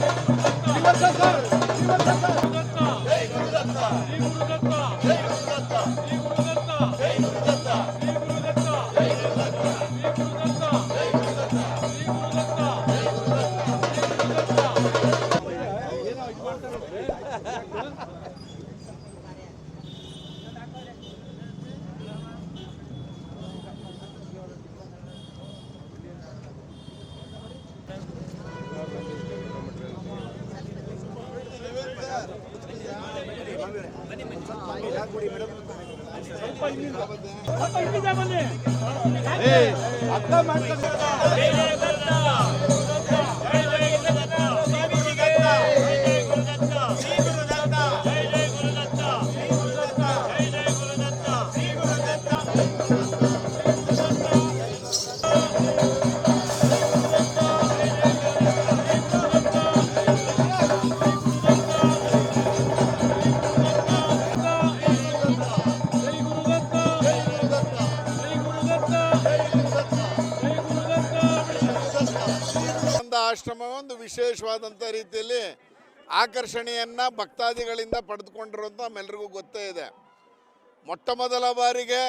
Liman Sazar Liman Sazar ಒಂದು ಆಶ್ರಮ ಒಂದು ವಿಶೇಷವಾದಂಥ ರೀತಿಯಲ್ಲಿ ಆಕರ್ಷಣೆಯನ್ನು ಭಕ್ತಾದಿಗಳಿಂದ ಪಡೆದುಕೊಂಡಿರೋದು ನಮ್ಮೆಲ್ರಿಗೂ ಗೊತ್ತೇ ಇದೆ. ಮೊಟ್ಟ ಮೊದಲ ಬಾರಿಗೆ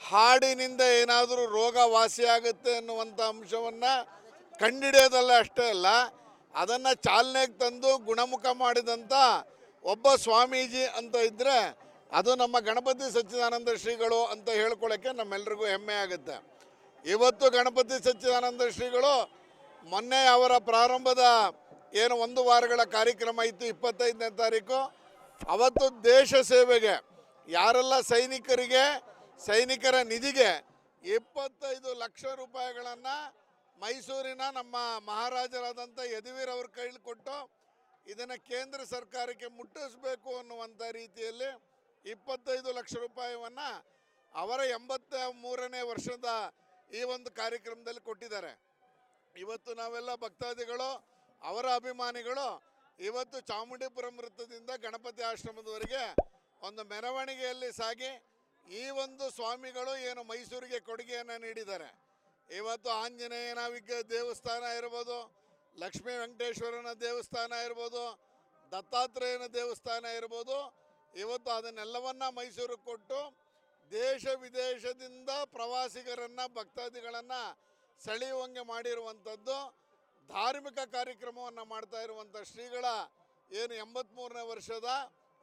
ಹಾಡಿನಿಂದ ಏನಾದರೂ ರೋಗ ವಾಸಿಯಾಗುತ್ತೆ ಅನ್ನುವಂಥ ಅಂಶವನ್ನು ಕಂಡಿಡಿಯೋದಲ್ಲ ಅಷ್ಟೇ ಅಲ್ಲ, ಅದನ್ನು ಚಾಲನೆಗೆ ತಂದು ಗುಣಮುಖ ಮಾಡಿದಂಥ ಒಬ್ಬ ಸ್ವಾಮೀಜಿ ಅಂತ ಇದ್ದರೆ ಅದು ನಮ್ಮ ಗಣಪತಿ ಸಚ್ಚಿದಾನಂದ ಶ್ರೀಗಳು ಅಂತ ಹೇಳ್ಕೊಳ್ಳೋಕ್ಕೆ ನಮ್ಮೆಲ್ರಿಗೂ ಹೆಮ್ಮೆ ಆಗುತ್ತೆ. ಇವತ್ತು ಗಣಪತಿ ಸಚ್ಚಿದಾನಂದ ಶ್ರೀಗಳು ಮೊನ್ನೆ ಅವರ ಪ್ರಾರಂಭದ ಏನು ಒಂದು ವಾರಗಳ ಕಾರ್ಯಕ್ರಮ ಇತ್ತು, ಇಪ್ಪತ್ತೈದನೇ ತಾರೀಕು. ಅವತ್ತು ದೇಶ ಸೇವೆಗೆ, ಯಾರೆಲ್ಲ ಸೈನಿಕರಿಗೆ, ಸೈನಿಕರ ನಿಧಿಗೆ ಇಪ್ಪತ್ತೈದು ಲಕ್ಷ ರೂಪಾಯಿಗಳನ್ನು ಮೈಸೂರಿನ ನಮ್ಮ ಮಹಾರಾಜರಾದಂಥ ಯದುವೀರ್ ಅವ್ರ ಕೈಲಿ ಕೊಟ್ಟು ಇದನ್ನು ಕೇಂದ್ರ ಸರ್ಕಾರಕ್ಕೆ ಮುಟ್ಟಿಸಬೇಕು ಅನ್ನುವಂಥ ರೀತಿಯಲ್ಲಿ ಇಪ್ಪತ್ತೈದು ಲಕ್ಷ ರೂಪಾಯಿಯನ್ನು ಅವರ ಎಂಬತ್ತ ಮೂರನೇ ವರ್ಷದ ಈ ಒಂದು ಕಾರ್ಯಕ್ರಮದಲ್ಲಿ ಕೊಟ್ಟಿದ್ದಾರೆ. ಇವತ್ತು ನಾವೆಲ್ಲ ಭಕ್ತಾದಿಗಳು, ಅವರ ಅಭಿಮಾನಿಗಳು, ಇವತ್ತು ಚಾಮುಂಡಿಪುರಂ ವೃತ್ತದಿಂದ ಗಣಪತಿ ಆಶ್ರಮದವರೆಗೆ ಒಂದು ಮೆರವಣಿಗೆಯಲ್ಲಿ ಸಾಗಿ, ಈ ಒಂದು ಸ್ವಾಮಿಗಳು ಏನು ಮೈಸೂರಿಗೆ ಕೊಡುಗೆಯನ್ನು ನೀಡಿದ್ದಾರೆ. ಇವತ್ತು ಆಂಜನೇಯನ ವಿಗ್ರಹ ದೇವಸ್ಥಾನ ಇರ್ಬೋದು, ಲಕ್ಷ್ಮೀ ವೆಂಕಟೇಶ್ವರನ ದೇವಸ್ಥಾನ ಇರ್ಬೋದು, ದತ್ತಾತ್ರೇಯನ ದೇವಸ್ಥಾನ ಇರ್ಬೋದು, ಇವತ್ತು ಅದನ್ನೆಲ್ಲವನ್ನ ಮೈಸೂರಿಗೆ ಕೊಟ್ಟು ದೇಶ ವಿದೇಶದಿಂದ ಪ್ರವಾಸಿಗರನ್ನು, ಭಕ್ತಾದಿಗಳನ್ನು ಸೆಳೆಯುವಂಗೆ ಮಾಡಿರುವಂಥದ್ದು ಧಾರ್ಮಿಕ ಕಾರ್ಯಕ್ರಮವನ್ನು ಮಾಡ್ತಾ ಇರುವಂಥ ಶ್ರೀಗಳ ಏನು ಎಂಬತ್ತ್ಮೂರನೇ ವರ್ಷದ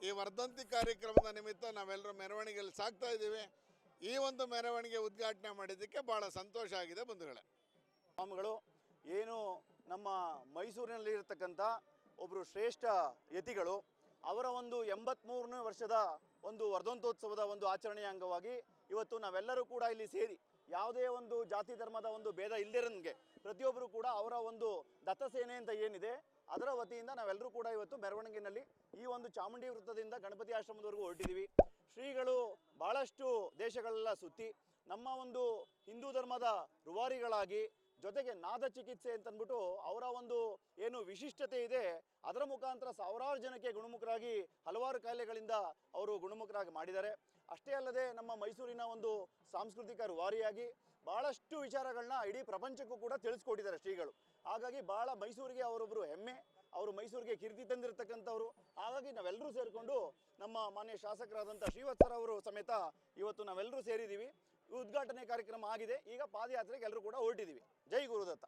ಈ ವರ್ಧಂತಿ ಕಾರ್ಯಕ್ರಮದ ನಿಮಿತ್ತ ನಾವೆಲ್ಲರೂ ಮೆರವಣಿಗೆಯಲ್ಲಿ ಸಾಕ್ತಾ ಇದ್ದೀವಿ. ಈ ಒಂದು ಮೆರವಣಿಗೆ ಉದ್ಘಾಟನೆ ಮಾಡಿದ್ದಕ್ಕೆ ಭಾಳ ಸಂತೋಷ ಆಗಿದೆ ಬಂಧುಗಳೇ. ಸ್ವಾಮಿಗಳು, ಏನು ನಮ್ಮ ಮೈಸೂರಿನಲ್ಲಿ ಇರತಕ್ಕಂಥ ಒಬ್ಬರು ಶ್ರೇಷ್ಠ ಯತಿಗಳು, ಅವರ ಒಂದು ಎಂಬತ್ಮೂರನೇ ವರ್ಷದ ಒಂದು ವರ್ಧಂತೋತ್ಸವದ ಒಂದು ಆಚರಣೆಯ ಅಂಗವಾಗಿ ಇವತ್ತು ನಾವೆಲ್ಲರೂ ಕೂಡ ಇಲ್ಲಿ ಸೇರಿ ಯಾವುದೇ ಒಂದು ಜಾತಿ ಧರ್ಮದ ಒಂದು ಭೇದ ಇಲ್ಲದಿರಂಗೆ ಪ್ರತಿಯೊಬ್ಬರು ಕೂಡ ಅವರ ಒಂದು ದತ್ತಸೇನೆ ಅಂತ ಏನಿದೆ, ಅದರ ವತಿಯಿಂದ ನಾವೆಲ್ಲರೂ ಕೂಡ ಇವತ್ತು ಮೆರವಣಿಗೆಯಲ್ಲಿ ಈ ಒಂದು ಚಾಮುಂಡಿ ವೃತ್ತದಿಂದ ಗಣಪತಿ ಆಶ್ರಮದವರೆಗೂ ಹೊರಟಿದ್ದೀವಿ. ಶ್ರೀಗಳು ಬಹಳಷ್ಟು ದೇಶಗಳೆಲ್ಲ ಸುತ್ತಿ ನಮ್ಮ ಒಂದು ಹಿಂದೂ ಧರ್ಮದ ರುವಾರಿಗಳಾಗಿ ಜೊತೆಗೆ ನಾದ ಚಿಕಿತ್ಸೆ ಅಂತಂದ್ಬಿಟ್ಟು ಅವರ ಒಂದು ಏನು ವಿಶಿಷ್ಟತೆ ಇದೆ, ಅದರ ಮುಖಾಂತರ ಸಾವಿರಾರು ಜನಕ್ಕೆ ಗುಣಮುಖರಾಗಿ ಹಲವಾರು ಕಾಯಿಲೆಗಳಿಂದ ಅವರು ಗುಣಮುಖರಾಗಿ ಮಾಡಿದ್ದಾರೆ. ಅಷ್ಟೇ ಅಲ್ಲದೆ ನಮ್ಮ ಮೈಸೂರಿನ ಒಂದು ಸಾಂಸ್ಕೃತಿಕ ರುವಾರಿಯಾಗಿ ಬಹಳಷ್ಟು ವಿಚಾರಗಳನ್ನ ಇಡೀ ಪ್ರಪಂಚಕ್ಕೂ ಕೂಡ ತಿಳಿಸ್ಕೊಟ್ಟಿದ್ದಾರೆ ಶ್ರೀಗಳು. ಹಾಗಾಗಿ ಬಹಳ ಮೈಸೂರಿಗೆ ಅವರೊಬ್ಬರು ಹೆಮ್ಮೆ, ಅವರು ಮೈಸೂರಿಗೆ ಕೀರ್ತಿ ತಂದಿರತಕ್ಕಂಥವ್ರು. ಹಾಗಾಗಿ ನಾವೆಲ್ಲರೂ ಸೇರಿಕೊಂಡು ನಮ್ಮ ಮಾನ್ಯ ಶಾಸಕರಾದಂಥ ಶ್ರೀವತ್ಸರ ಅವರು ಸಮೇತ ಇವತ್ತು ನಾವೆಲ್ಲರೂ ಸೇರಿದ್ದೀವಿ. ಉದ್ಘಾಟನೆ ಕಾರ್ಯಕ್ರಮ ಆಗಿದೆ. ಈಗ ಪಾದಯಾತ್ರೆಗೆ ಎಲ್ಲರೂ ಕೂಡ ಹೊರಟಿದ್ದೀವಿ. ಜೈ ಗುರುದತ್ತ.